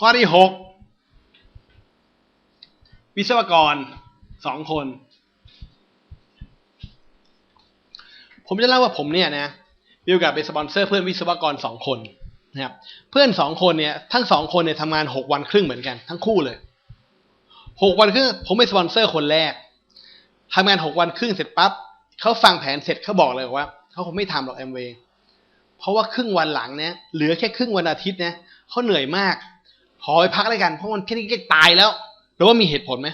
ข้อที่หกวิศวกรสองคน ผมจะเล่าว่าผมเนี่ยนะมีโอกาสเป็นสปอนเซอร์เพื่อนวิศวกรสองคนนะครับเพื่อนสองคนเนี่ยทั้งสองคนเนี่ยทำงานหกวันครึ่งเหมือนกัน ทั้งคู่เลยหกวันครึ่งผมเป็นสปอนเซอร์คนแรกทำงานหกวันครึ่งเสร็จปั๊บเขาฟังแผนเสร็จเขาบอกเลยว่าเขาคงไม่ทำหรอกแอมเวย์เพราะว่าครึ่งวันหลังเนี่ยเหลือแค่ครึ่งวันอาทิตย์เนะเขาเหนื่อยมาก ขอไปพักเลยกันเพราะมันแค่นี้ก็ตายแล้วหรือว่ามีเหตุผลไหม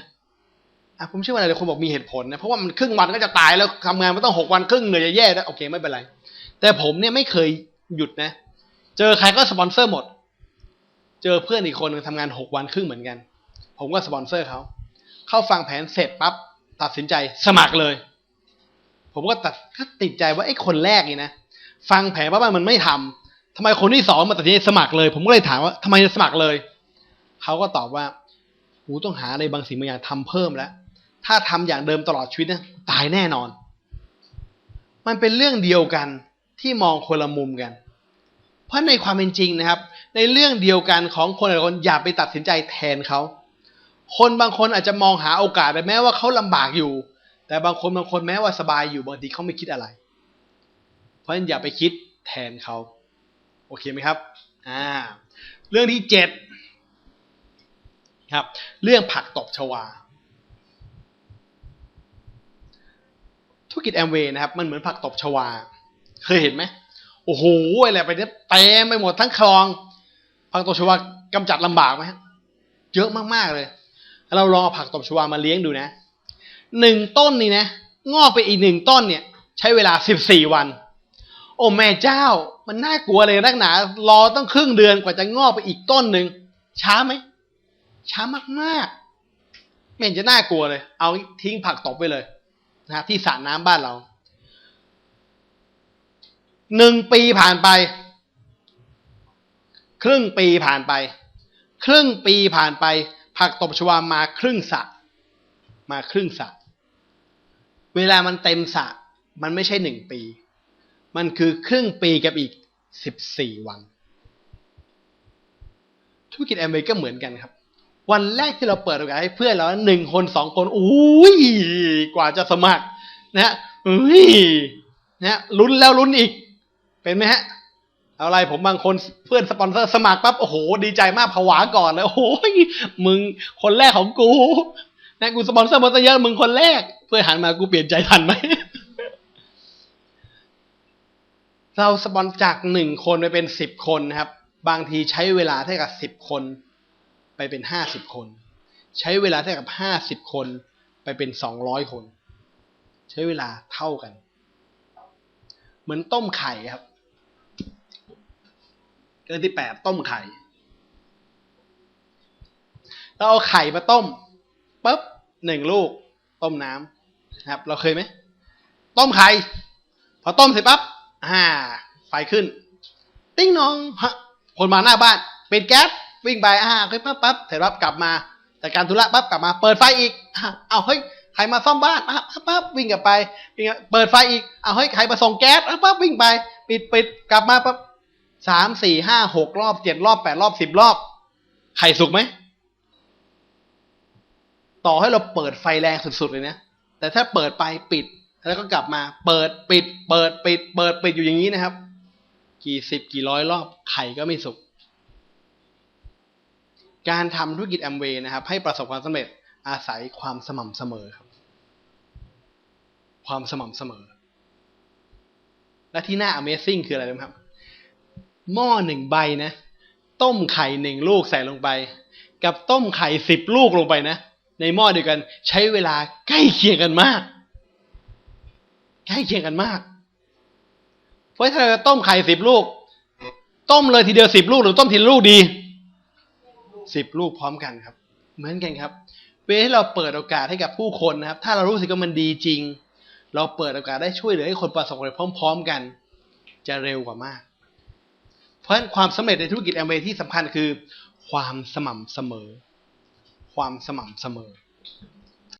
อะผมเชื่อว่าหลายคนบอกมีเหตุผลนะเพราะว่ามันครึ่งวันก็จะตายแล้วทำงานมันต้องหกวันครึ่งเหนื่อยจะแย่แล้วโอเคไม่เป็นไร แต่ผมเนี่ยไม่เคยหยุดนะ เจอใครก็สปอนเซอร์หมด เจอเพื่อนอีกคนหนึงทำงานหกวันครึ่งเหมือนกัน ผมก็สปอนเซอร์เขาเข้าฟังแผนเสร็จปั๊บตัดสินใจสมัครเลย ผมก็ตัดก็ติดใจว่าไอ้คนแรกนี่นะฟังแผนปั๊บมันไม่ทำทำไมคนที่สองมาตัดสินใจสมัครเลย ผมก็เลยถามว่าทำไมจะสมัครเลย เขาก็ตอบว่าหูต้องหาอะไรบางสิ่งบางอย่างทำเพิ่มแล้ว ถ้าทำอย่างเดิมตลอดชีวิตนะตายแน่นอน มันเป็นเรื่องเดียวกันที่มองคนละมุมกัน เพราะในความเป็นจริงนะครับ ในเรื่องเดียวกันของคนหลายคนอย่าไปตัดสินใจแทนเขา คนบางคนอาจจะมองหาโอกาสไปแม้ว่าเขาลำบากอยู่ แต่บางคนบางคนแม้ว่าสบายอยู่บางทีเขาไม่คิดอะไร เพราะฉะนั้นอย่าไปคิดแทนเขา โอเคไหมครับ อ่า เรื่องที่เจ็ด ครับ เรื่องผักตบชวา ธุรกิจแอมเวย์นะครับ มันเหมือนผักตบชวา เคยเห็นไหมโอ้โหอะไรไปเนี่ยเต็มไปหมดทั้งคลอง ผักตบชวากำจัดลำบากไหมฮะเยอะมากๆเลย เราลองเอาผักตบชวามาเลี้ยงดูนะหนึ่งต้นนี่นะ งอกไปอีกหนึ่งต้นเนี่ย ใช้เวลาสิบสี่วัน โอ้แม่เจ้า มันน่ากลัวเลยนักหนา รอต้องครึ่งเดือนกว่าจะงอกไปอีกต้นหนึ่งช้าไหม ช้ามากๆไม่เห็นจะน่ากลัวเลย เอาทิ้งผักตบไปเลยนะที่สระน้ำบ้านเราหนึ่งปีผ่านไป ครึ่งปีผ่านไป ครึ่งปีผ่านไป ผักตบชวามาครึ่งสระมาครึ่งสระเวลามันเต็มสระมันไม่ใช่หนึ่งปี มันคือครึ่งปีกับอีกสิบสี่วัน ธุรกิจแอมเวย์ก็เหมือนกันครับ วันแรกที่เราเปิดโอกาสให้เพื่อนเราหนึ่งคนสองคนอุ้ยกว่าจะสมัคร นะฮะเฮ้ยนะฮะลุ้นแล้วลุ้นอีก เป็นไหมฮะเอาอะไรผมบางคนเพื่อนสปอนเซอร์สมัครปั๊บโอ้โห ดีใจมากผวาก่อนเลยโอ้โหมึงคนแรกของกูนะกูสปอนเซอร์มาซะเยอะมึงคนแรก เพื่อนหันมากูเปลี่ยนใจทันไหมเราสปอนจากหนึ่งคนไปเป็นสิบคนนะครับ บางทีใช้เวลาเท่ากับสิบคน เป็นห้าสิบคน ใช้เวลาเท่ากับห้าสิบคนไปเป็นสองร้อยคน ใช้เวลาเท่ากัน เหมือนต้มไข่ครับเรื่องที่แปดต้มไข่เราเอาไข่มาต้มปุ๊บหนึ่งลูก ต้มน้ำนะครับ เราเคยไหมต้มไข่พอต้มเสร็จปั๊บอ่า ไฟขึ้น ติ้งน้องฮะคนมาหน้าบ้านปิดแก๊ส วิ่งไปอ่าเฮ้ยปั๊บปั๊บเสร็จปั๊บกลับมาจากการธุระปั๊บกลับมา เปิดไฟอีกอะเอาเฮ้ยใครมาซ่อมบ้านปั๊บปั๊บวิ่งกลับไปวิ่งเปิดไฟอีกเอาเฮ้ยใครมาส่งแก๊สปั๊บวิ่งไป ปิดปิดกลับมาปั๊บสามสี่ห้าหกรอบเจ็ดรอบแปดรอบสิบรอบไข่สุกไหมต่อให้เราเปิดไฟแรงสุดๆเลยนะแต่ถ้าเปิดไปปิด แล้วก็กลับมา เปิดปิด เปิดปิด เปิดปิดอยู่อย่างนี้นะครับ กี่สิบกี่ร้อยรอบไข่ก็ไม่สุก การทำธุรกิจแอมเวย์นะครับ ให้ประสบความสำเร็จอาศัยความสม่ำเสมอครับ ความสม่ำเสมอ และที่น่า Amazing คืออะไรรู้ไหมครับ หม้อหนึ่งใบนะ ต้มไข่หนึ่งลูกใส่ลงไป กับต้มไข่สิบลูกลงไปนะ ในหม้อเดียวกันใช้เวลาใกล้เคียงกันมาก ใกล้เคียงกันมาก เพราะถ้าเราต้มไข่สิบลูก ต้มเลยทีเดียวสิบลูกหรือต้มทีละลูกดี สิบลูกพร้อมกันครับ เหมือนกันครับเวลาที่เราเปิดโอกาสให้กับผู้คนนะครับ ถ้าเรารู้สึกว่ามันดีจริง เราเปิดโอกาสได้ช่วยเหลือให้คนประสบความสำเร็จพร้อม ๆ กัน จะเร็วกว่ามาก เพราะฉะนั้นความสำเร็จในธุรกิจแอมเวย์ที่สำคัญคือ ความสม่ำเสมอ ความสม่ำเสมอ